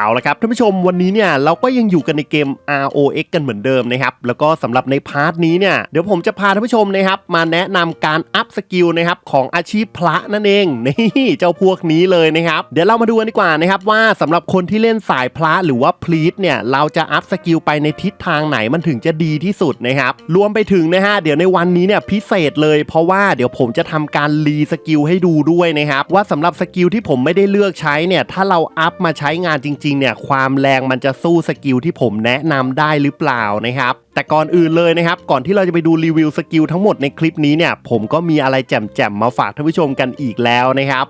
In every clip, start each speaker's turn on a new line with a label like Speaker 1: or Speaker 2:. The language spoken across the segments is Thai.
Speaker 1: เอาละครับท่านผู้ชมวันนี้เนี่ยเราก็ยังอยู่กันในเกม ROX กันเหมือนเดิมนะครับแล้วก็สำหรับในพาร์ทนี้เนี่ยเดี๋ยวผมจะพาท่านผู้ชมนะครับมาแนะนำการอัพสกิลนะครับของอาชีพพระนั่นเองนี่เจ้าพวกนี้เลยนะครับเดี๋ยวเรามาดูกันดีกว่านะครับว่าสำหรับคนที่เล่นสายพระหรือว่าพลีทเนี่ยเราจะอัพสกิลไปในทิศทางไหนมันถึงจะดีที่สุดนะครับรวมไปถึงนะฮะเดี๋ยวในวันนี้เนี่ยพิเศษเลยเพราะว่าเดี๋ยวผมจะทำการรีสกิลให้ดูด้วยนะครับว่าสำหรับสกิลที่ผมไม่ได้เลือกใช้เนี่ยถ้าเราอัพมาใช้งานจริงๆ เนี่ย ความแรงมันจะสู้สกิลที่ผมแนะนำได้หรือเปล่านะครับแต่ก่อนอื่นเลยนะครับ ก่อนที่เราจะไปดูรีวิวสกิลทั้งหมดในคลิปนี้เนี่ย ผมก็มีอะไรแจ่มๆมาฝากท่านผู้ชมกันอีกแล้วนะครับ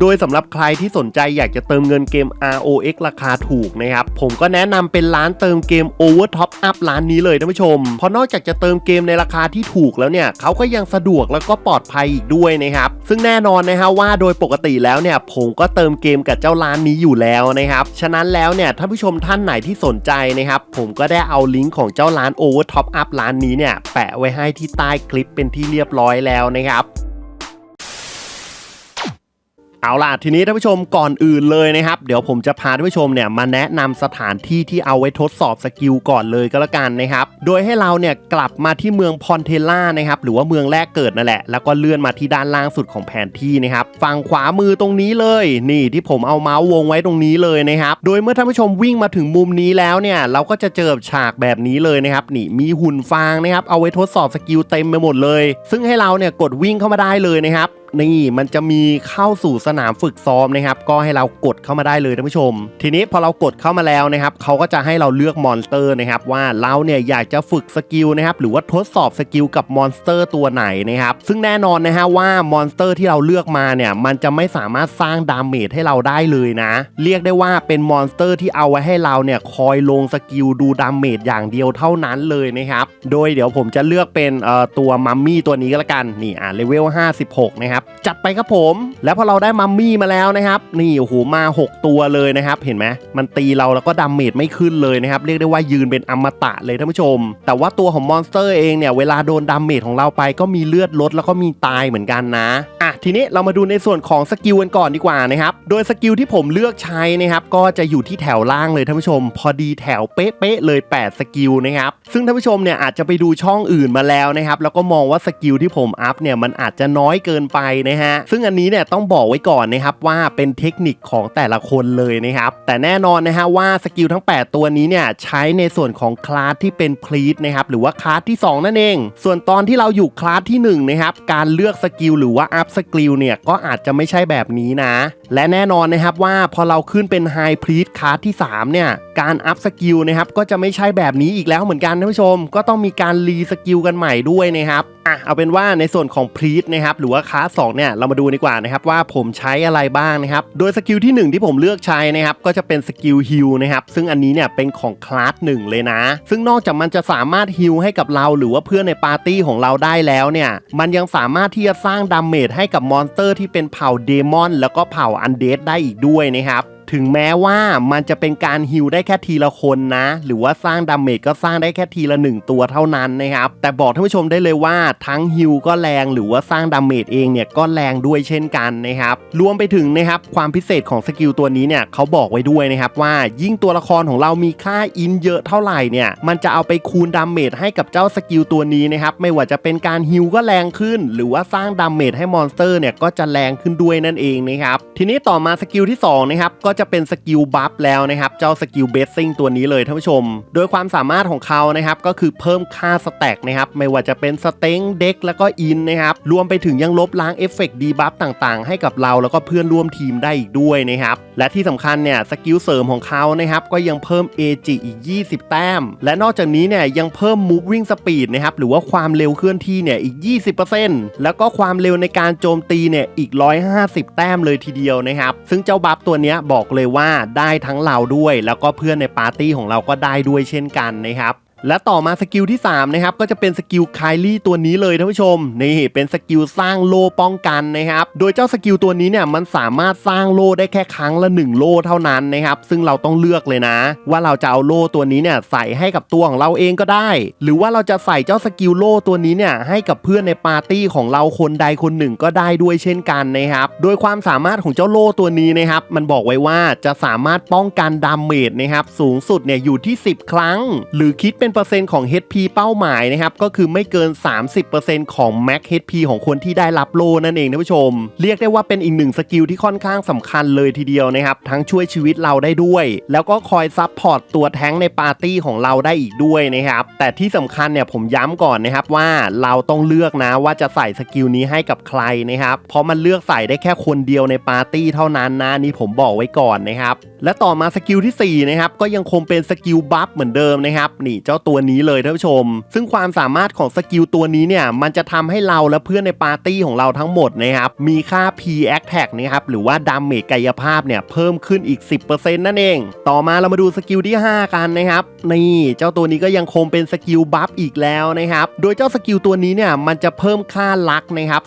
Speaker 1: โดยสำหรับใครที่สนใจอยากจะเติมเงินเกม ROX ราคาถูกนะครับ ผมก็แนะนำเป็นร้านเติมเกม Over Top Up ร้านนี้เลยท่านผู้ชม เพราะนอกจากจะเติมเกมในราคาที่ถูกแล้วเนี่ยเขาก็ยังสะดวกแล้วก็ปลอดภัยอีกด้วยนะครับ ซึ่งแน่นอนนะฮะว่าโดยปกติแล้วเนี่ยผมก็เติมเกมกับเจ้าร้านนี้อยู่แล้วนะครับ ฉะนั้นแล้วเนี่ยท่านผู้ชมท่านไหนที่สนใจนะครับ ผมก็ได้เอาลิงก์ของเจ้าร้าน Over Top Up ร้านนี้เนี่ยแปะไว้ให้ที่ใต้คลิปเป็นที่เรียบร้อยแล้วนะครับ เอาล่ะทีนี้ท่านผู้ชมก่อนอื่นเลยนะครับ เดี๋ยวผมจะพาท่านผู้ชมเนี่ยมาแนะนำสถานที่ที่เอาไว้ทดสอบสกิลก่อนเลยก็แล้วกันนะครับ โดยให้เราเนี่ยกลับมาที่เมืองพอนเทล่านะครับหรือว่าเมืองแรกเกิดนั่นแหละ แล้วก็เลื่อนมาที่ด้านล่างสุดของแผนที่นะครับฝั่งขวามือตรงนี้เลย นี่ที่ผมเอาเมาส์วงไว้ตรงนี้เลยนะครับโดยเมื่อท่านผู้ชมวิ่งมาถึงมุมนี้แล้วเนี่ยเราก็จะเจอฉากแบบนี้เลยนะครับนี่มีหุ่นฟางนะครับเอาไว้ทดสอบสกิลเต็มไปหมดเลย ซึ่งให้เราเนี่ยกดวิ่งเข้ามาได้เลยนะครับ นี่มันจะมีเข้าสู่สนามฝึกซ้อมนะครับ ก็ให้เรากดเข้ามาได้เลยท่านผู้ชม ทีนี้พอเรากดเข้ามาแล้วนะครับเขาก็จะให้เราเลือกมอนสเตอร์นะครับว่าเราเนี่ยอยากจะฝึกสกิลนะครับหรือว่าทดสอบสกิลกับมอนสเตอร์ตัวไหนนะครับซึ่งแน่นอนนะฮะว่ามอนสเตอร์ที่เราเลือกมาเนี่ยมันจะไม่สามารถสร้างดาเมจให้เราได้เลยนะ เรียกได้ว่าเป็นมอนสเตอร์ที่เอาไว้ให้เราเนี่ยคอยลงสกิลดูดาเมจอย่างเดียวเท่านั้นเลยนะครับโดยเดี๋ยวผมจะเลือกเป็นเอ่อตัวมัมมี่ตัวนี้ก็แล้วกันนี่อ่าเลเวล56นะครับจัดไปครับผม แล้วพอเราได้มัมมี่มาแล้วนะครับ นี่โอ้โหมา 6 ตัวเลยนะครับ เห็นไหมมันตีเราแล้วก็ดาเมจไม่ขึ้นเลยนะครับ เรียกได้ว่ายืนเป็นอมตะเลยท่านผู้ชม แต่ว่าตัวของมอนสเตอร์เองเนี่ย เวลาโดนดาเมจของเราไปก็มีเลือดลดแล้วก็มีตายเหมือนกันนะอะทีนี้เรามาดูในส่วนของสกิลกันก่อนดีกว่านะครับ โดยสกิลที่ผมเลือกใช้นะครับ ก็จะอยู่ที่แถวล่างเลยท่านผู้ชม พอดีแถวเป๊ะๆเลย 8 สกิลนะครับ ซึ่งท่านผู้ชมเนี่ยอาจจะไปดูช่องอื่นมาแล้วนะครับ แล้วก็มองว่าสกิลที่ผมอัพเนี่ยมันอาจจะน้อยเกินไปนะฮะ ซึ่งอันนี้เนี่ยต้องบอกไว้ก่อนนะครับว่าเป็นเทคนิคของแต่ละคนเลยนะครับ แต่แน่นอนนะฮะว่าสกิลทั้ง 8 ตัวนี้เนี่ยใช้ในส่วนของคลาสที่เป็นพลีทนะครับหรือว่าคลาสที่ 2 นั่นเอง ส่วนตอนที่เราอยู่คลาสที่1นะครับการเลือกสกิลหรือว่าอัพสกิลเนี่ยก็อาจจะไม่ใช่แบบนี้นะ และแน่นอนนะครับว่าพอเราขึ้นเป็นไฮพลีทคลาสที่ 3 เนี่ยการอัพสกิลนะครับก็จะไม่ใช่แบบนี้อีกแล้วเหมือนกันท่านผู้ชม ก็ต้องมีการรีสกิลกันใหม่ด้วยนะครับอะเอาเป็นว่าในส่วนของพลีทนะครับหรือว่าคลาสสองเนี่ยเรามาดูดีกว่านะครับว่าผมใช้อะไรบ้างนะครับโดยสกิลที่หนึ่งที่ผมเลือกใช้นะครับก็จะเป็นสกิลฮิลนะครับซึ่งอันนี้เนี่ยเป็นของคลาสหนึ่งเลยนะ ซึ่งนอกจากมันจะสามารถฮิลให้กับเราหรือว่าเพื่อนในปาร์ตี้ของเราได้แล้วเนี่ยมันยังสามารถที่จะสร้างดาเมจให้กับมอนสเตอร์ที่เป็นเผ่าเดมอนแล้วก็เผ่าอันเดดได้อีกด้วยนะครับ ถึงแม้ว่ามันจะเป็นการฮิลได้แค่ทีละคนนะ หรือว่าสร้างดาเมจก็สร้างได้แค่ทีละหนึ่งตัวเท่านั้นนะครับ แต่บอกท่านผู้ชมได้เลยว่าทั้งฮิลก็แรงหรือว่าสร้างดาเมจเองเนี่ยก็แรงด้วยเช่นกันนะครับ รวมไปถึงนะครับความพิเศษของสกิลตัวนี้เนี่ยเขาบอกไว้ด้วยนะครับว่ายิ่งตัวละครของเรามีค่าอินเยอะเท่าไหร่เนี่ยมันจะเอาไปคูณดาเมจให้กับเจ้าสกิลตัวนี้นะครับไม่ว่าจะเป็นการฮิลก็แรงขึ้น หรือว่าสร้างดาเมจให้มอนสเตอร์เนี่ยก็จะแรงขึ้นด้วยนั่นเองนะครับทีนี้ต่อมาสกิลที่สองนะครับก็จะเป็นสกิลบัฟแล้วนะครับ เจ้าสกิลเบสซิ่งตัวนี้เลยท่านผู้ชม โดยความสามารถของเขานะครับก็คือเพิ่มค่าสแต็กนะครับไม่ว่าจะเป็นสเต็งเด็กแล้วก็อินนะครับรวมไปถึงยังลบล้างเอฟเฟกต์ดีบัฟต่างๆ ให้กับเราแล้วก็เพื่อนร่วมทีมได้อีกด้วยนะครับและที่สำคัญเนี่ยสกิลเสริมของเขานะครับก็ยังเพิ่ม AG อีก 20 แต้ม และนอกจากนี้เนี่ยยังเพิ่ม moving speed นะครับหรือว่าความเร็วเคลื่อนที่เนี่ยอีก 20%แล้วก็ความเร็วในการโจมตีเนี่ยอีก 150 แต้มเลยทีเดียวนะครับซึ่งเจ้าบัฟตัวนี้ยบอกเลยว่าได้ทั้งเราด้วย แล้วก็เพื่อนในปาร์ตี้ของเราก็ได้ด้วยเช่นกันนะครับ และต่อมาสกิลที่3นะครับก็จะเป็นสกิลไคลี่ตัวนี้เลยท่านผู้ชมนี่เป็นสกิลสร้างโล่ป้องกันนะครับโดยเจ้าสกิลตัวนี้เนี่ยมันสามารถสร้างโล่ได้แค่ครั้งละ 1 โล่เท่านั้นนะครับซึ่งเราต้องเลือกเลยนะ ว่าเราจะเอาโล่ตัวนี้เนี่ยใส่ให้กับตัวของเราเองก็ได้ หรือว่าเราจะใส่เจ้าสกิลโล่ตัวนี้เนี่ยให้กับเพื่อนในปาร์ตี้ของเราคนใดคนหนึ่งก็ได้ด้วยเช่นกันนะครับโดยความสามารถของเจ้าโล่ตัวนี้นะครับมันบอกไว้ว่าจะสามารถป้องกันดาเมจนะครับสูงสุดเนี่ยอยู่ที่ 10 ครั้ง หรือคิดเป็นเปอร์เซ็นต์ของ HP เป้าหมายนะครับ ก็คือไม่เกิน 30%ของ Max HP ของคนที่ได้รับโล่นั่นเองท่านผู้ชม เรียกได้ว่าเป็นอีกหนึ่งสกิลที่ค่อนข้างสำคัญเลยทีเดียวนะครับ ทั้งช่วยชีวิตเราได้ด้วย แล้วก็คอยซับพอร์ตตัวแท้งในปาร์ตี้ของเราได้อีกด้วยนะครับ แต่ที่สำคัญเนี่ยผมย้ำก่อนนะครับว่าเราต้องเลือกนะว่าจะใส่สกิลนี้ให้กับใครนะครับเพราะมันเลือกใส่ได้แค่คนเดียวในปาร์ตี้เท่านั้นนะนี่ผมบอกไว้ก่อนนะครับและต่อมาสกิลที่4นะครับก็ยังคงเป็นสกิลบัฟเหมือนเดิมนะครับนี่เจ้าาตัวนี้เลยท่านผู้ชม ซึ่งความสามารถของสกิลตัวนี้เนี่ยมันจะทำให้เราและเพื่อนในปาร์ตี้ของเราทั้งหมดนะครับมีค่า P Attack นะครับหรือว่าดาเมจกายภาพเนี่ยเพิ่มขึ้นอีก 10%นั่นเอง ต่อมาเรามาดูสกิลที่ 5 กันนะครับนี่เจ้าตัวนี้ก็ยังคงเป็นสกิลบัฟอีกแล้วนะครับโดยเจ้าสกิลตัวนี้เนี่ยมันจะเพิ่มค่าลักนะครับ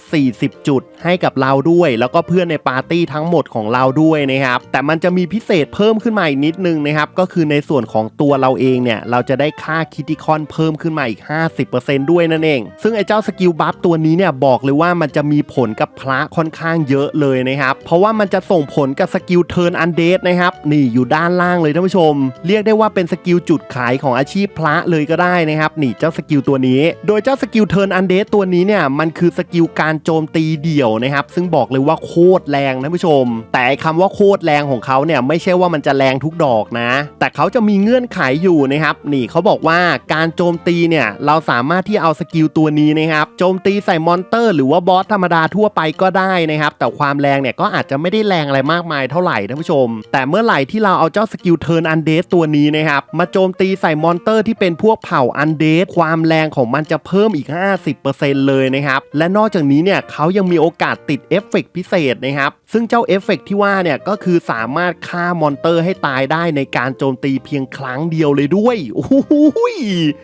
Speaker 1: 40 จุดให้กับเราด้วย แล้วก็เพื่อนในปาร์ตี้ทั้งหมดของเราด้วยนะครับแต่มันจะมีพิเศษเพิ่มขึ้นมาอีกนิดนึงนะครับก็คือในส่วนของตัวเราเองเนี่ยเราจะได้ค่าคิติคอนเพิ่มขึ้นมาอีก 50%ด้วยนั่นเอง ซึ่งไอ้เจ้าสกิลบัฟตัวนี้เนี่ยบอกเลยว่ามันจะมีผลกับพระค่อนข้างเยอะเลยนะครับ เพราะว่ามันจะส่งผลกับสกิลเทิร์นอันเดสนะครับ นี่อยู่ด้านล่างเลยท่านผู้ชม เรียกได้ว่าเป็นสกิลจุดขายของอาชีพพระเลยก็ได้นะครับ นี่เจ้าสกิลตัวนี้ โดยเจ้าสกิลเทิร์นอันเดสตัวนี้เนี่ยมันคือสกิลการโจมตีเดี่ยวนะครับ ซึ่งบอกเลยว่าโคตรแรงท่านผู้ชม แต่ไอ้คำว่าโคตรแรงของเขาเนี่ยไม่ใช่ว่ามันจะแรงทุกดอกนะ แต่เขาจะมีเงื่อนไขอยู่นะครับ นี่เขาบอกว่าการโจมตีเนี่ยเราสามารถที่เอาสกิลตัวนี้นะครับโจมตีใส่มอนเตอร์ หรือว่าบอสธรรมดาทั่วไปก็ได้นะครับ แต่ความแรงเนี่ยก็อาจจะไม่ได้แรงอะไรมากมายเท่าไหร่ท่านผู้ชม แต่เมื่อไหร่ที่เราเอาเจ้าสกิลเทิร์นอันเดสตัวนี้นะครับมาโจมตีใส่มอนเตอร์ที่เป็นพวกเผ่าอันเดสความแรงของมันจะเพิ่มอีก 50%เลยนะครับและนอกจากนี้เนี่ยเขายังมีโอกาสติดเอฟเฟกต์พิเศษนะครับซึ่งเจ้าเอฟเฟกต์ที่ว่าเนี่ยก็คือสามารถฆ่ามอนเตอร์ให้ตายได้ในการโจมตีเพียงครั้งเดียวเลยด้วยโอ้โห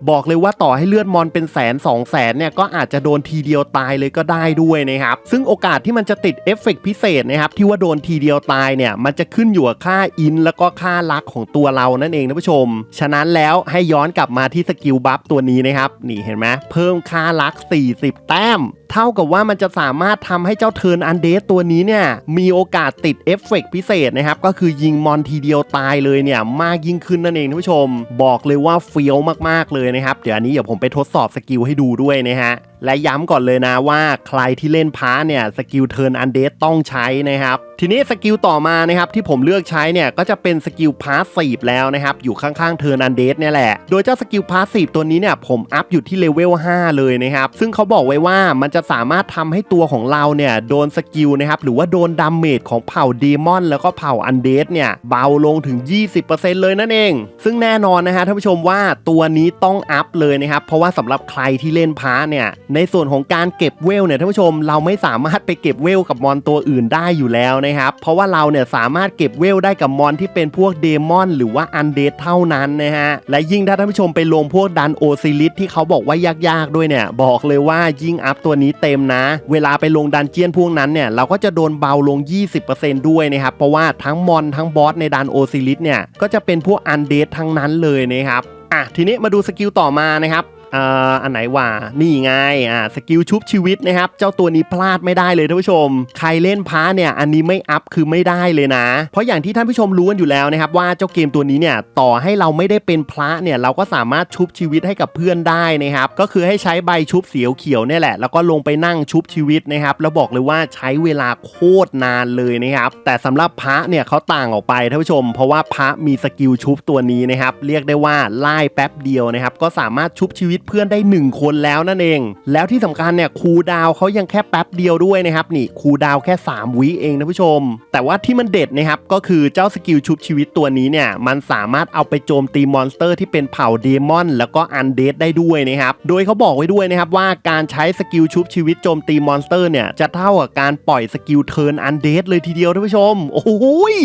Speaker 1: บอกเลยว่าต่อให้เลือดมอนเป็นแสนสองแสนเนี่ยก็อาจจะโดนทีเดียวตายเลยก็ได้ด้วยนะครับซึ่งโอกาสที่มันจะติดเอฟเฟกต์พิเศษนะครับที่ว่าโดนทีเดียวตายเนี่ยมันจะขึ้นอยู่กับค่าอิน แล้วก็ค่าลักของตัวเรานั่นเองนะผู้ชม ฉะนั้นแล้วให้ย้อนกลับมาที่สกิลบัฟตัวนี้นะครับนี่เห็นไหมเพิ่มค่าลัก 40 แต้ม เท่ากับว่ามันจะสามารถทำให้เจ้าเทิร์นอันเดสตัวนี้เนี่ยมีโอกาสติดเอฟเฟกต์พิเศษนะครับก็คือยิงมอนทีเดียวตายเลยเนี่ยมากยิ่งขึ้นนั่นเองท่านผู้ชม บอกเลยว่าเฟี้ยวมากๆเลยนะครับ เดี๋ยวอันนี้เดี๋ยวผมไปทดสอบสกิลให้ดูด้วยนะฮะและย้ำก่อนเลยนะว่าใครที่เล่นพาร์เนี่ยสกิลเทิร์นอันเดสต้องใช้นะครับทีนี้สกิลต่อมานะครับที่ผมเลือกใช้เนี่ยก็จะเป็นสกิลพาสซีฟแล้วนะครับอยู่ข้างๆเทิร์นอันเดสเนี่ยแหละ โดยเจ้าสกิลพาสซีฟตัวนี้เนี่ยผมอัพอยู่ที่เลเวล5เลยนะครับซึ่งเขาบอกไว้ว่ามันจะสามารถทำให้ตัวของเราเนี่ยโดนสกิลนะครับหรือว่าโดนดาเมจของเผ่าเดมอนแล้วก็เผ่าอันเดสเนี่ยเบาลงถึง 20%เลยนั่นเอง ซึ่งแน่นอนนะฮะท่านผู้ชมว่าตัวนี้ต้องอัพเลยนะครับเพราะว่าสำหรับใครที่เล่นพาเนี่ยในส่วนของการเก็บเวลเนี่ยท่านผู้ชมเราไม่สามารถไปเก็บเวลกับมอนตัวอื่นได้อยู่แล้วนะครับ เพราะว่าเราเนี่ยสามารถเก็บเวลได้กับมอนที่เป็นพวกเดมอนหรือว่าอันเดสเท่านั้นนะฮะ และยิ่งถ้าท่านผู้ชมไปลงพวกดันโอซิลิสที่เขาบอกว่ายากๆด้วยเนี่ย บอกเลยว่ายิ่งอัพตัวนี้เต็มนะ เวลาไปลงดันเจียนพวกนั้นเนี่ยเราก็จะโดนเบาลง 20%ด้วยนะครับ เพราะว่าทั้งมอนทั้งบอสในดันโอซิลิสเนี่ยก็จะเป็นพวกอันเดสทั้งนั้นเลยนะครับอะทีนี้มาดูสกิลต่อมานะครับ อ่าอันไหนว่านี่ไงอ่าสกิลชุบชีวิตนะครับ เจ้าตัวนี้พลาดไม่ได้เลยท่านผู้ชม ใครเล่นพาเนี่ยอันนี้ไม่อัพคือไม่ได้เลยนะ เพราะอย่างที่ท่านผู้ชมรู้กันอยู่แล้วนะครับว่าเจ้าเกมตัวนี้เนี่ยต่อให้เราไม่ได้เป็นพระเนี่ยเราก็สามารถชุบชีวิตให้กับเพื่อนได้นะครับก็คือให้ใช้ใบชุบเสียวเขียวเนี่ยแหละแล้วก็ลงไปนั่งชุบชีวิตนะครับแล้วบอกเลยว่าใช้เวลาโคตรนานเลยนะครับแต่สำหรับพระเนี่ยเขาต่างออกไปท่านผู้ชม เพราะว่าพระมีสกิลชุบตัวนี้นะครับเรียกได้ว่าไล่แป๊บเดียวนะครับก็สามารถชุบชีวิตเพื่อนได้ 1 คนแล้วนั่นเอง แล้วที่สำคัญเนี่ยคูดาวเขายังแค่แป๊บเดียวด้วยนะครับนี่คูดาวแค่ 3 วิเองนะผู้ชม แต่ว่าที่มันเด็ดนะครับก็คือเจ้าสกิลชุบชีวิตตัวนี้เนี่ยมันสามารถเอาไปโจมตีมอนสเตอร์ที่เป็นเผ่าเดมอนแล้วก็อันเดดได้ด้วยนะครับโดยเขาบอกไว้ด้วยนะครับว่าการใช้สกิลชุบชีวิตโจมตีมอนสเตอร์เนี่ยจะเท่ากับการปล่อยสกิลเทิร์นอันเดดเลยทีเดียวท่านผู้ชม โอ้โหย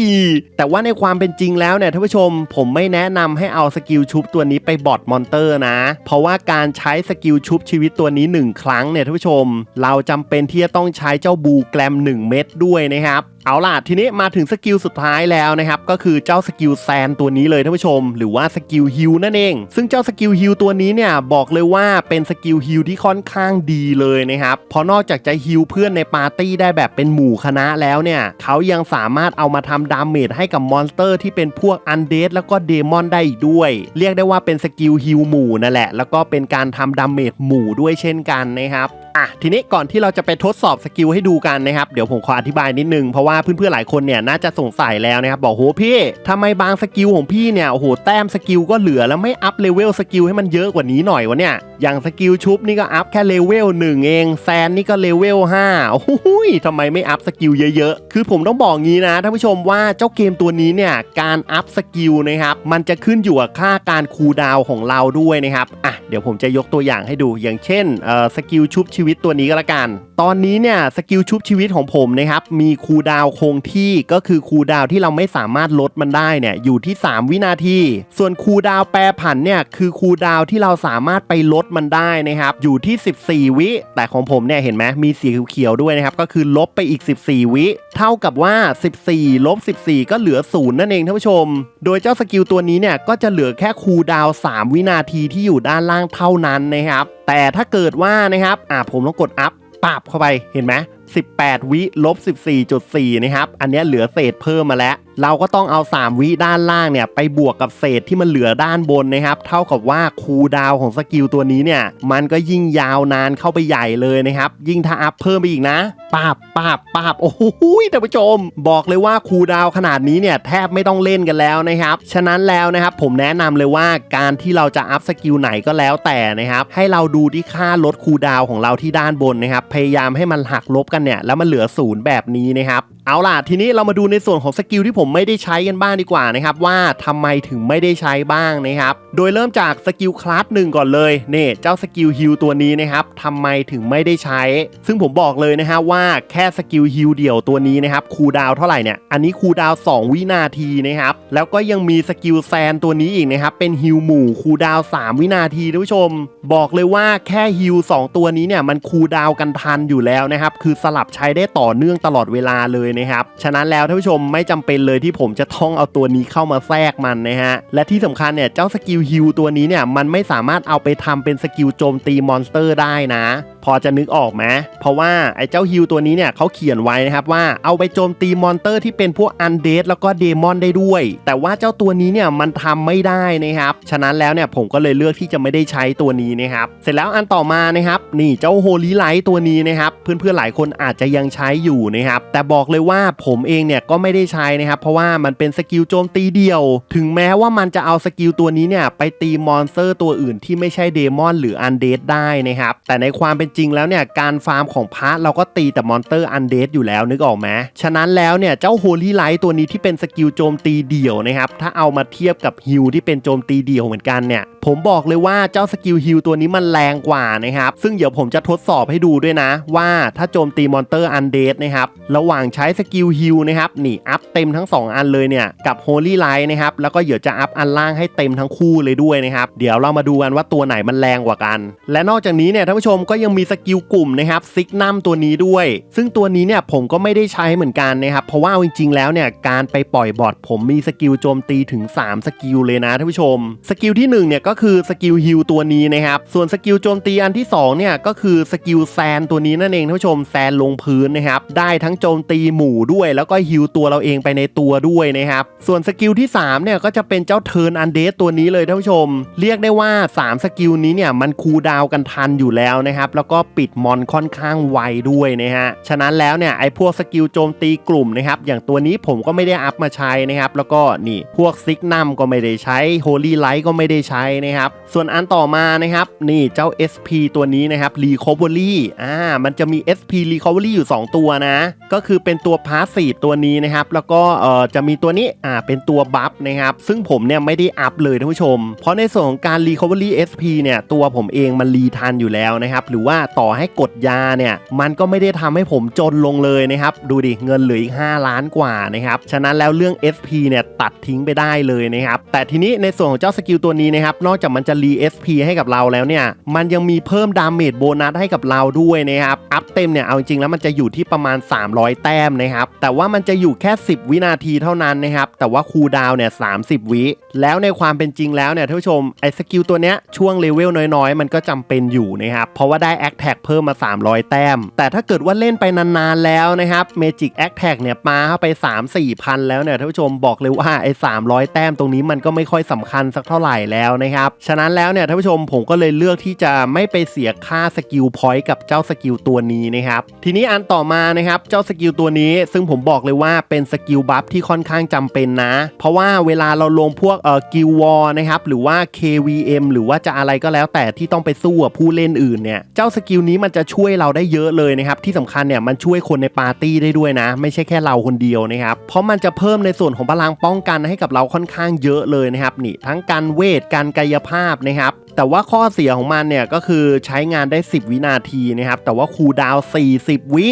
Speaker 1: แต่ว่าในความเป็นจริงแล้วเนี่ยท่านผู้ชม ผมไม่แนะนำให้เอาสกิลชุบตัวนี้ไปบอดมอนเตอร์นะ เพราะว่าการใช้สกิลชุบชีวิตตัวนี้ 1 ครั้งเนี่ยท่านผู้ชม เราจำเป็นที่จะต้องใช้เจ้าบูแกรม 1 เม็ดด้วยนะครับ เอาล่ะทีนี้มาถึงสกิลสุดท้ายแล้วนะครับก็คือเจ้าสกิลแซนตัวนี้เลยท่านผู้ชม หรือว่าสกิลฮิลนั่นเอง ซึ่งเจ้าสกิลฮิลตัวนี้เนี่ยบอกเลยว่าเป็นสกิลฮิลที่ค่อนข้างดีเลยนะครับเพราะนอกจากจะฮิลเพื่อนในปาร์ตี้ได้แบบเป็นหมู่คณะแล้วเนี่ยเขายังสามารถเอามาทำดาเมจให้กับมอนสเตอร์ที่เป็นพวกอันเดดแล้วก็เดมอนได้อีกด้วย เรียกได้ว่าเป็นสกิลฮิลหมู่นั่นแหละ แล้วก็เป็นการทำดาเมจหมู่ด้วยเช่นกันนะครับ อะทีนี้ก่อนที่เราจะไปทดสอบสกิลให้ดูกันนะครับ เดี๋ยวผมขออธิบายนิดนึง เพราะว่าเพื่อนๆหลายคนเนี่ยน่าจะสงสัยแล้วนะครับ บอกโหพี่ทำไมบางสกิลของพี่เนี่ยโอ้โหแต้มสกิลก็เหลือแล้วไม่อัพเลเวลสกิลให้มันเยอะกว่านี้หน่อยวะเนี่ยอย่างสกิลชุบนี่ก็อัพแค่เลเวลหนึ่งเองแซนนี่ก็เลเวล5โอ้โหทำไมไม่อัพสกิลเยอะๆ คือผมต้องบอกงี้นะท่านผู้ชมว่าเจ้าเกมตัวนี้เนี่ยการอัพสกิลนะครับมันจะขึ้นอยู่กับค่าการคูลดาวของเราด้วยนะครับอะเดี๋ยวผมจะยกตัวอย่างให้ดูอย่างเช่นเอ่อสกิลชุบชชีวิตตัวนี้ก็แล้วกัน ตอนนี้เนี่ยสกิลชุบชีวิตของผมนะครับมีคูดาวคงที่ก็คือคูดาวที่เราไม่สามารถลดมันได้เนี่ยอยู่ที่ 3 วินาที ส่วนคูดาวแปรผันเนี่ยคือคูดาวที่เราสามารถไปลดมันได้นะครับอยู่ที่ 14 วิ แต่ของผมเนี่ยเห็นไหมมีสีเขียวด้วยนะครับก็คือลบไปอีก 14 วิ เท่ากับว่า 14 ลบ 14 ก็เหลือศูนย์นั่นเองท่านผู้ชม โดยเจ้าสกิลตัวนี้เนี่ยก็จะเหลือแค่คูดาว 3 วินาทีที่อยู่ด้านล่างเท่านั้นนะครับแต่ถ้าเกิดว่านะครับอ่าผมต้องกดอัพปาบเข้าไปเห็นไหม18 วิลบ 14.4 นะครับ อันนี้เหลือเศษเพิ่มมาแล้ว เราก็ต้องเอา 3 วิด้านล่างเนี่ย ไปบวกกับเศษที่มันเหลือด้านบนนะครับ เท่ากับว่าคูดาวของสกิลตัวนี้เนี่ย มันก็ยิ่งยาวนานเข้าไปใหญ่เลยนะครับ ยิ่งถ้าอัพเพิ่มไปอีกนะปาบปาบปาบโอ้โหท่านผู้ชม บอกเลยว่าคูดาวขนาดนี้เนี่ย แทบไม่ต้องเล่นกันแล้วนะครับ ฉะนั้นแล้วนะครับผมแนะนำเลยว่าการที่เราจะอัพสกิลไหนก็แล้วแต่นะครับ ให้เราดูที่ค่าลดคูดาวของเราที่ด้านบนนะครับ พยายามให้มันหักลบกันเนี่ยแล้วมันเหลือศูนย์แบบนี้นะครับ เอาล่ะทีนี้เรามาดูในส่วนของสกิลที่ผมไม่ได้ใช้กันบ้างดีกว่านะครับ ว่าทำไมถึงไม่ได้ใช้บ้างนะครับ โดยเริ่มจากสกิลคลาสหนึ่งก่อนเลยเนี่เจ้าสกิลฮิลตัวนี้นะครับทำไมถึงไม่ได้ใช้ ซึ่งผมบอกเลยนะฮะว่าแค่สกิลฮิลเดี่ยวตัวนี้นะครับคูดาวเท่าไหร่เนี่ยอันนี้คูดาว 2 วินาทีนะครับแล้วก็ยังมีสกิลแซนตัวนี้อีกนะครับเป็นฮิลหมู่คูดาว 3 วินาทีท่านผู้ชม บอกเลยว่าแค่ฮิล2ตัวนี้เนี่ยมันคูดาวกันทันอยู่แล้วนะครับคือสลับใช้ได้ต่อเนื่องตลอดเวลาเลยนะครับฉะนั้นแล้วท่านผู้ชมไม่จำเป็นเลยที่ผมจะต้องเอาตัวนี้เข้ามาแทรกมันนะฮะ และที่สำคัญเนี่ยเจ้าสกิลฮิลตัวนี้เนี่ยมันไม่สามารถเอาไปทำเป็นสกิลโจมตีมอนสเตอร์ได้นะ พอจะนึกออกไหมเพราะว่าไอ้เจ้าฮิลตัวนี้เนี่ยเขาเขียนไว้นะครับว่าเอาไปโจมตีมอนเตอร์ที่เป็นพวกอันเดดแล้วก็เดมอนได้ด้วย แต่ว่าเจ้าตัวนี้เนี่ยมันทำไม่ได้นะครับ ฉะนั้นแล้วเนี่ยผมก็เลยเลือกที่จะไม่ได้ใช้ตัวนี้นะครับ เสร็จแล้วอันต่อมานะครับนี่เจ้าโฮลีไลท์ตัวนี้นะครับเพื่อนๆหลายคนอาจจะยังใช้อยู่นะครับแต่บอกเลยว่าผมเองเนี่ยก็ไม่ได้ใช้นะครับเพราะว่ามันเป็นสกิลโจมตีเดียว ถึงแม้ว่ามันจะเอาสกิลตัวนี้เนี่ยไปตีมอนสเตอร์ตัวอื่นที่ไม่ใช่เดมอนหรืออันเดดได้นะครับ แต่ในความเป็นจริงแล้วเนี่ยการฟาร์มของพาร์ทเราก็ตีแต่มอนสเตอร์อันเดดอยู่แล้วนึกออกไหมฉะนั้นแล้วเนี่ยเจ้าโฮลี่ไลท์ตัวนี้ที่เป็นสกิลโจมตีเดี่ยวนะครับถ้าเอามาเทียบกับฮิลที่เป็นโจมตีเดี่ยวเหมือนกันเนี่ยผมบอกเลยว่าเจ้าสกิลฮิลตัวนี้มันแรงกว่านะครับ ซึ่งเดี๋ยวผมจะทดสอบให้ดูด้วยนะ ว่าถ้าโจมตีมอนเตอร์อันเดดนะครับ ระหว่างใช้สกิลฮิลนะครับนี่อัพเต็มทั้ง 2 อันเลยเนี่ย กับโฮลี่ไลท์นะครับ แล้วก็เดี๋ยวจะอัพอันล่างให้เต็มทั้งคู่เลยด้วยนะครับ เดี๋ยวเรามาดูกันว่าตัวไหนมันแรงกว่ากัน และนอกจากนี้เนี่ยท่านผู้ชมก็ยังมีสกิลกลุ่มนะครับซิกนัมตัวนี้ด้วย ซึ่งตัวนี้เนี่ยผมก็ไม่ได้ใช้เหมือนกันนะครับเพราะว่าจริงๆแล้วเนี่ยการไปปล่อยบอทผมมีสกิลโจมตีถึง 3 สกิลเลยนะท่านผู้ชม สกิลที่1เนี่ยก็็คือสกิลฮิลตัวนี้นะครับ ส่วนสกิลโจมตีอันที่2เนี่ยก็คือสกิลแซนตัวนี้นั่นเองท่านผู้ชมแซนลงพื้นนะครับ ได้ทั้งโจมตีหมู่ด้วย แล้วก็ฮิลตัวเราเองไปในตัวด้วยนะครับ ส่วนสกิลที่3เนี่ยก็จะเป็นเจ้าเทิร์นอันเดสตัวนี้เลยท่านผู้ชม เรียกได้ว่า 3 สกิลนี้เนี่ยมันคูดาวกันทันอยู่แล้วนะครับ แล้วก็ปิดมอนค่อนข้างไวด้วยนะฮะ ฉะนั้นแล้วเนี่ยไอ้พวกสกิลโจมตีกลุ่มนะครับ อย่างตัวนี้ผมก็ไม่ได้อัพมาใช้นะครับ แล้วก็นี่พวกซิกนัมก็ไม่ได้ใช้โฮลี่ไลท์ก็ไม่ได้ใช้นะครับ ส่วนอันต่อมานะครับ นี่เจ้า SP ตัวนี้นะครับ Recovery อ่ามันจะมี SP Recovery อยู่ 2 ตัวนะ ก็คือเป็นตัว Passive ตัวนี้นะครับ แล้วก็เอ่อจะมีตัวนี้อ่าเป็นตัวบัฟนะครับ ซึ่งผมเนี่ยไม่ได้อัพเลยท่านผู้ชม เพราะในส่วนของการ Recovery SP เนี่ยตัวผมเองมันรีทันอยู่แล้วนะครับ หรือว่าต่อให้กดยาเนี่ยมันก็ไม่ได้ทำให้ผมจนลงเลยนะครับ ดูดิเงินเหลืออีก 5 ล้านกว่านะครับ ฉะนั้นแล้วเรื่อง SP เนี่ยตัดทิ้งไปได้เลยนะครับ แต่ทีนี้ในส่วนของเจ้าสกิลตัวนี้นะครับนอกจากมันจะรี SP ให้กับเราแล้วเนี่ย มันยังมีเพิ่มดาเมจโบนัสให้กับเราด้วยนะครับ อัพเต็มเนี่ย เอาจริงๆแล้วมันจะอยู่ที่ประมาณ 300 แต้มนะครับ แต่ว่ามันจะอยู่แค่ 10 วินาทีเท่านั้นนะครับ แต่ว่าคูลดาวเนี่ย30วิ แล้วในความเป็นจริงแล้วเนี่ยท่านผู้ชมไอ้สกิลตัวเนี้ยช่วงเลเวลน้อยๆ มันก็จำเป็นอยู่นะครับ เพราะว่าได้แอคแท็กเพิ่มมา 300 แต้ม แต่ถ้าเกิดว่าเล่นไปนานๆแล้วนะครับเมจิกแอคแท็กเนี่ยปาเข้าไป 3-4 พันแล้วเนี่ยท่านผู้ชมบอกเลยว่าไอ้300 แต้มตรงนี้มันก็ไม่ค่อยสำคัญสักเท่าไหร่แล้วนะครับฉะนั้นแล้วเนี่ยท่านผู้ชมผมก็เลยเลือกที่จะไม่ไปเสียค่าสกิลพอยต์กับเจ้าสกิลตัวนี้นะครับ ทีนี้อันต่อมานะครับ เจ้าสกิลตัวนี้ ซึ่งผมบอกเลยว่าเป็นสกิลบัฟที่ค่อนข้างจำเป็นนะ เพราะว่าเวลาเราลงพวกเอ่อกิลวอร์นะครับหรือว่า KVM หรือว่าจะอะไรก็แล้วแต่ที่ต้องไปสู้กับผู้เล่นอื่นเนี่ยเจ้าสกิลนี้มันจะช่วยเราได้เยอะเลยนะครับที่สำคัญเนี่ยมันช่วยคนในปาร์ตี้ได้ด้วยนะ ไม่ใช่แค่เราคนเดียวนะครับเพราะมันจะเพิ่มในส่วนของพลังป้องกันให้กับเราค่อนข้างเยอะเลยนะครับนี่ทั้งการเวทการกายภาพนะครับ แต่ว่าข้อเสียของมันเนี่ยก็คือใช้งานได้ 10 วินาทีนะครับ แต่ว่าคูดาว 40 วิ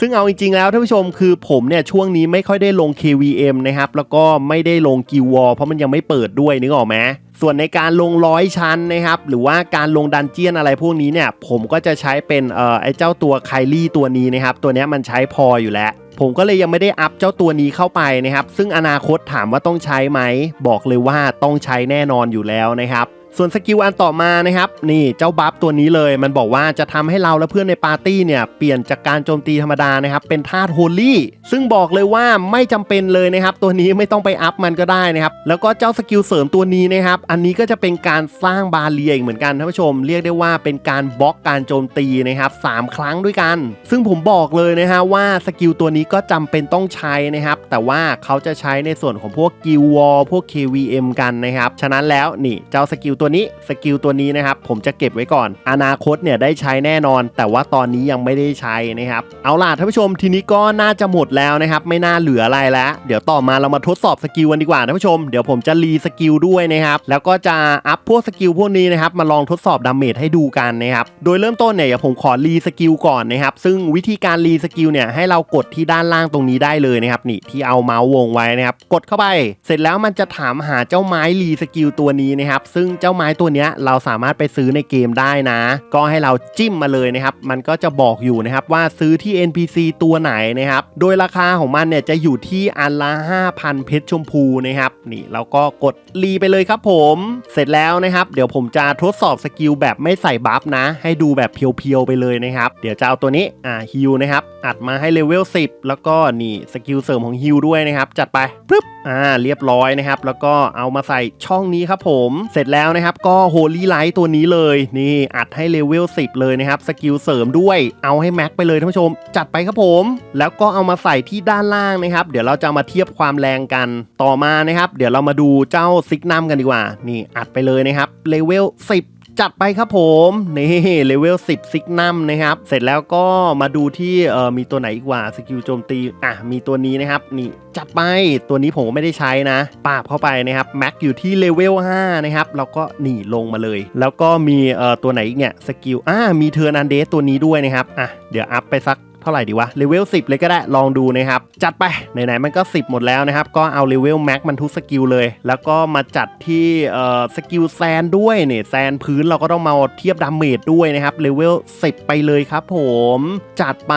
Speaker 1: ซึ่งเอาจริง ๆ แล้วท่านผู้ชมคือผมเนี่ยช่วงนี้ไม่ค่อยได้ลง KVM นะครับ แล้วก็ไม่ได้ลงกิววอเพราะมันยังไม่เปิดด้วยนึกออกไหม ส่วนในการลงร้อยชั้นนะครับ หรือว่าการลงดันเจียนอะไรพวกนี้เนี่ย ผมก็จะใช้เป็นเอ่อไอ้เจ้าตัวไคลี่ตัวนี้นะครับ ตัวนี้มันใช้พออยู่แล้ว ผมก็เลยยังไม่ได้อัพเจ้าตัวนี้เข้าไปนะครับ ซึ่งอนาคตถามว่าต้องใช้ไหม บอกเลยว่าต้องใช้แน่นอนอยู่แล้วนะครับ ส่วนสกิลอันต่อมานะครับ นี่เจ้าบัฟตัวนี้เลยมันบอกว่าจะทำให้เราและเพื่อนในปาร์ตี้เนี่ย เปลี่ยนจากการโจมตีธรรมดานะครับ เป็นธาตุโฮลี่ซึ่งบอกเลยว่าไม่จำเป็นเลยนะครับ ตัวนี้ไม่ต้องไปอัพมันก็ได้นะครับ แล้วก็เจ้าสกิลเสริมตัวนี้นะครับ อันนี้ก็จะเป็นการสร้างบาเรียอีกเหมือนกันท่านผู้ชม เรียกได้ว่าเป็นการบล็อกการโจมตีนะครับสามครั้งด้วยกัน ซึ่งผมบอกเลยนะฮะว่าสกิลตัวนี้ก็จำเป็นต้องใช้นะครับ แต่ว่าเขาจะใช้ในส่วนของพวกกิลวอลพวก KVM กันนะครับฉะนั้นแล้วนี่เจ้าสกิลตัวนี้สกิลตัวนี้นะครับผมจะเก็บไว้ก่อน อนาคตเนี่ยได้ใช้แน่นอน แต่ว่าตอนนี้ยังไม่ได้ใช้นะครับ เอาล่ะท่านผู้ชมทีนี้ก็น่าจะหมดแล้วนะครับ ไม่น่าเหลืออะไรแล้ว เดี๋ยวต่อมาเรามาทดสอบสกิลกันดีกว่าท่านผู้ชมเดี๋ยวผมจะรีสกิลด้วยนะครับแล้วก็จะอัพพวกสกิลพวกนี้นะครับมาลองทดสอบดาเมจให้ดูกันนะครับโดยเริ่มต้นเนี่ยเดี๋ยวผมขอรีสกิลก่อนนะครับซึ่งวิธีการรีสกิลเนี่ยให้เรากดที่ด้านล่างตรงนี้ได้เลยนะครับนี่ที่เอาเมาส์วงไว้นะครับกดเข้าไป เสร็จแล้วมันจะถามหาเจ้าไม้รีสกิลตัวนี้นะครับซึ่งเจ้าไม้ตัวนี้เราสามารถไปซื้อในเกมได้นะ ก็ให้เราจิ้มมาเลยนะครับ มันก็จะบอกอยู่นะครับว่าซื้อที่ NPC ตัวไหนนะครับ โดยราคาของมันเนี่ยจะอยู่ที่อันละ 5,000 เพชรชมพูนะครับ นี่เราก็กดรีไปเลยครับผม เสร็จแล้วนะครับ เดี๋ยวผมจะทดสอบสกิลแบบไม่ใส่บัฟนะ ให้ดูแบบเพียวๆไปเลยนะครับ เดี๋ยวจะเอาตัวนี้ อ่าฮิลนะครับ อัดมาให้เลเวล 10 แล้วก็นี่สกิลเสริมของฮิลด้วยนะครับ จัดไปปึ๊บ อ่า เรียบร้อยนะครับ แล้วก็เอามาใส่ช่องนี้ครับผม เสร็จแล้วนะครับ ก็โฮลี่ไลท์ตัวนี้เลยนี่อัดให้เลเวล10 เลยนะครับ สกิลเสริมด้วยเอาให้แม็กไปเลยท่านผู้ชม จัดไปครับผม แล้วก็เอามาใส่ที่ด้านล่างนะครับ เดี๋ยวเราจะมาเทียบความแรงกันต่อมานะครับ เดี๋ยวเรามาดูเจ้าซิกนัมกันดีกว่า นี่อัดไปเลยนะครับเลเวล10 จัดไปครับผมนี่เลเวล 10ซิกนัมนะครับ เสร็จแล้วก็มาดูที่เอ่อมีตัวไหนอีกว่าสกิลโจมตีอะมีตัวนี้นะครับ นี่จัดไปตัวนี้ผมไม่ได้ใช้นะปาบเข้าไปนะครับแม็กอยู่ที่เลเวล5นะครับแล้วก็หนีลงมาเลย แล้วก็มีเอ่อตัวไหนอีกเนี่ยสกิลอ่ามีเทอร์นันเดสตัวนี้ด้วยนะครับอะเดี๋ยวอัพไปสัก ท่าไหร่ดีวะเลเวล10 เลยก็ได้ลองดูนะครับ จัดไปไหนๆมันก็ 10 หมดแล้วนะครับ ก็เอาเลเวลแม็กมันทุกสกิลเลย แล้วก็มาจัดที่เอ่อสกิลแซนด้วยเนี่ยแซนพื้นเราก็ต้องมาเทียบดาเมจด้วยนะครับเลเวล10 ไปเลยครับผมจัดไป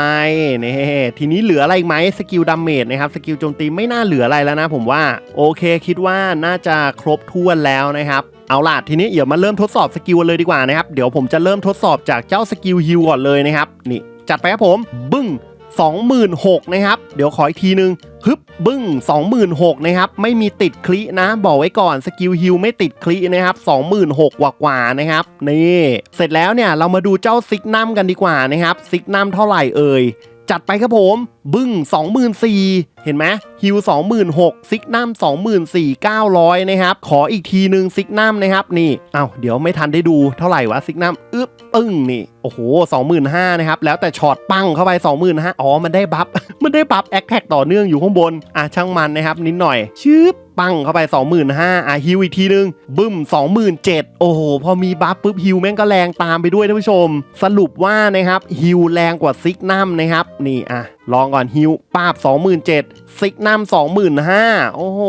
Speaker 1: นี่ทีนี้เหลืออะไรไหมสกิลดาเมจนะครับสกิลโจมตีไม่น่าเหลืออะไรแล้วนะผมว่าโอเคคิดว่าน่าจะครบถ้วนแล้วนะครับเอาล่ะทีนี้เดี๋ยวมาเริ่มทดสอบสกิลเลยดีกว่านะครับ เดี๋ยวผมจะเริ่มทดสอบจากเจ้าสกิลฮิลก่อนเลยนะครับ นี่ จัดไปครับผม บึ้ง26,000นะครับ เดี๋ยวขออีกทีนึง ฮึบบึ้ง26,000นะครับ ไม่มีติดคลินะ บอกไว้ก่อนสกิลฮิลไม่ติดคลินะครับ26,000กว่ากว่าๆนะครับ นี่ เสร็จแล้วเนี่ยเรามาดูเจ้าซิกนัมกันดีกว่านะครับ ซิกนัมเท่าไหร่เอ่ย จัดไปครับผม บึ้ง 24,000 เห็นไหมฮิว26,000ซิกนัม24,900 นะครับ ขออีกทีหนึ่งซิกนัมนะครับ นี่เอา้าเดี๋ยวไม่ทันได้ดูเท่าไหร่วะซิกนัมอึ๊บปึ้งนี่ โอ้โห 25,000 นะครับ แล้วแต่ช็อตปั้งเข้าไป 25,000 อ๋อ มันได้บัฟ มันได้บัฟแอคแท็กต่อเนื่องอยู่ข้างบน อะ ช่างมันนะครับ นิดหน่อย ชืบปังเข้าไป 25,000อะฮิวอีกทีนึง บึ้ม 27,000 โอ้โห พอมีบัฟปุ๊บฮิวแม่งก็แรงตามไปด้วยท่านผู้ชม สรุปว่านะครับฮิวแรงกว่าซิกนัมนะครับ นี่อะ ลองก่อนฮิวปาบ 27,000ซิกนัม25,000 โอ้โห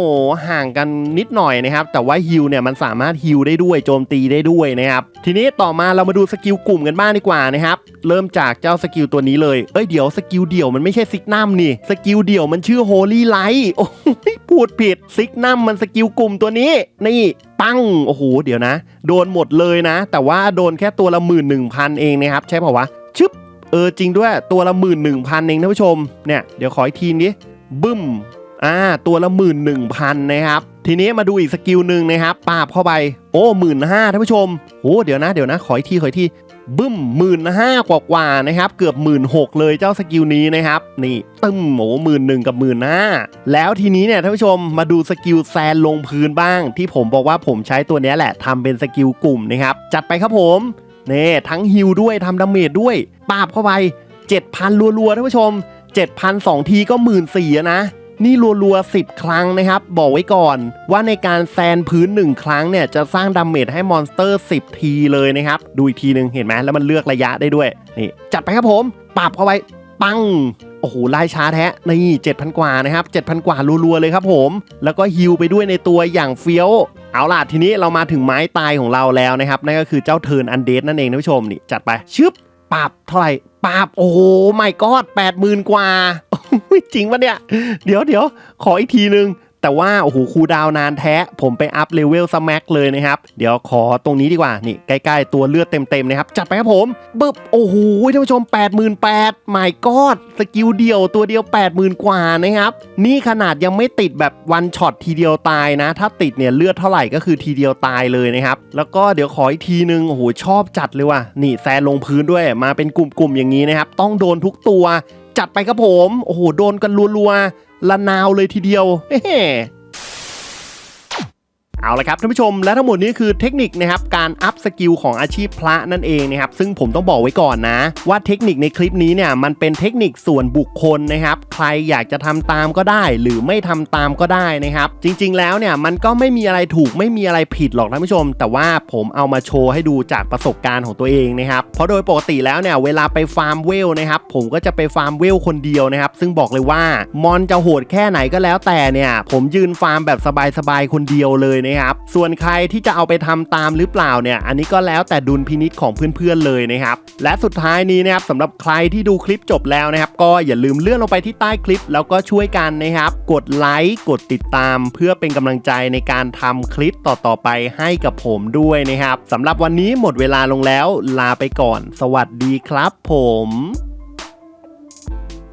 Speaker 1: ห่างกันนิดหน่อยนะครับ แต่ว่าฮิวเนี่ยมันสามารถฮิวได้ด้วยโจมตีได้ด้วยนะครับ ทีนี้ต่อมาเรามาดูสกิลกลุ่มกันบ้างดีกว่านะครับ เริ่มจากเจ้าสกิลตัวนี้เลย เอ้ยเดี๋ยวสกิลเดี่ยวมันไม่ใช่ซิกนัมนี่ สกิลเดี่ยวมันชื่อโฮลี่ไลท์โอ้ยพูดผิดซิกนัมมันสกิลกลุ่มตัวนี้นี่ปังโอ้โหเดี๋ยวนะ โดนหมดเลยนะ แต่ว่าโดนแค่ตัวละหมื่นหนึ่งพันเองนะครับใช่ป่าวะชึบ เออจริงด้วยตัวละหมื่นหนึ่งพันเองท่านผู้ชมเนี่ยเดี๋ยวขออีกทีนี้บึ้มอ่าตัวละหมื่นหนึ่งพันนะครับทีนี้มาดูอีกสกิลหนึ่งนะครับปาบเข้าไปโอ้หมื่นห้าท่านผู้ชมโอ้เดี๋ยวนะเดี๋ยวนะขออีกทีขออีกทีบึ้มหมื่นห้ากว่ากว่าๆนะครับ เกือบหมื่นหกเลยเจ้าสกิลนี้นะครับ นี่ตึ้มโหหมื่นหนึ่งกับหมื่นห้าแล้วทีนี้เนี่ยท่านผู้ชมมาดูสกิลแซนลงพื้นบ้าง ที่ผมบอกว่าผมใช้ตัวนี้แหละทำเป็นสกิลกลุ่มนะครับ จัดไปครับผม นี่ทั้งฮิลด้วยทำดาเมจด้วยปาบเข้าไป 7,000รัวๆท่านผู้ชม 7,000สองทีก็1 4ื่นสี่นะ นี่รัวๆ 10 ครั้งนะครับ บอกไว้ก่อน ว่าในการแซนพื้น 1 ครั้งเนี่ย จะสร้างดาเมจให้มอนสเตอร์ 10 ทีเลยนะครับ ดูอีกทีหนึ่งเห็นไหมแล้วมันเลือกระยะได้ด้วยนี่จัดไปครับผมปรับเข้าไปปังโอ้โหไล่ช้าแท้นี่7,000 กว่านะครับ7,000 กว่ารัวๆเลยครับผม แล้วก็ฮิวไปด้วยในตัวอย่างเฟี้ยว เอาล่ะทีนี้เรามาถึงไม้ตายของเราแล้วนะครับ นั่นก็คือเจ้าเทิร์นอันเดสนั่นเองท่านผู้ชมนี่จัดไปชึบปรับเท่าไหร่ปรับโอ้โหไม่กอดแปดหมื่นกว่าจริงปะเนี่ย เดี๋ยวเดี๋ยวขออีกทีหนึ่ง แต่ว่าโอ้โหคูดาวนานแท้ ผมไปอัพเลเวลสแม็กเลยนะครับ เดี๋ยวขอตรงนี้ดีกว่า นี่ใกล้ๆตัวเลือดเต็มๆนะครับ จัดไปครับผมบึบโอ้โหท่านผู้ชม 88,000ไม่กอดสกิลเดียวตัวเดียว 80,000 กว่านะครับ นี่ขนาดยังไม่ติดแบบวันช็อตทีเดียวตายนะ ถ้าติดเนี่ยเลือดเท่าไหร่ก็คือทีเดียวตายเลยนะครับ แล้วก็เดี๋ยวขออีกทีนึงโอ้โหชอบจัดเลยว่ะนี่แซนลงพื้นด้วยมาเป็นกลุ่มๆอย่างนี้นะครับต้องโดนทุกตัว จัดไปครับผมโอ้โหโดนกันรัวๆ ละนาวเลยทีเดียวเฮ้ เอาละครับท่านผู้ชมและทั้งหมดนี้คือเทคนิคนะครับการอัพสกิลของอาชีพพระนั่นเองนะครับซึ่งผมต้องบอกไว้ก่อนนะ ว่าเทคนิคในคลิปนี้เนี่ยมันเป็นเทคนิคส่วนบุคคลนะครับ ใครอยากจะทำตามก็ได้ หรือไม่ทำตามก็ได้นะครับ จริง ๆ แล้วเนี่ยมันก็ไม่มีอะไรถูกไม่มีอะไรผิดหรอกท่านผู้ชม แต่ว่าผมเอามาโชว์ให้ดูจากประสบการณ์ของตัวเองนะครับเพราะโดยปกติแล้วเนี่ยเวลาไปฟาร์มเวลนะครับผมก็จะไปฟาร์มเวลคนเดียวนะครับซึ่งบอกเลยว่ามอนจะโหดแค่ไหนก็แล้วแต่เนี่ยผมยืนฟาร์มแบบสบายๆคนเดียวเลยนะครับ ส่วนใครที่จะเอาไปทำตามหรือเปล่าเนี่ย อันนี้ก็แล้วแต่ดุลพินิษของเพื่อนๆเลยนะครับ และสุดท้ายนี้นะครับสำหรับใครที่ดูคลิปจบแล้วนะครับ ก็อย่าลืมเลื่อนลงไปที่ใต้คลิป แล้วก็ช่วยกันนะครับ กดไลค์กดติดตาม เพื่อเป็นกำลังใจในการทำคลิปต่อๆไปให้กับผมด้วยนะครับสำหรับวันนี้หมดเวลาลงแล้วลาไปก่อน สวัสดีครับผม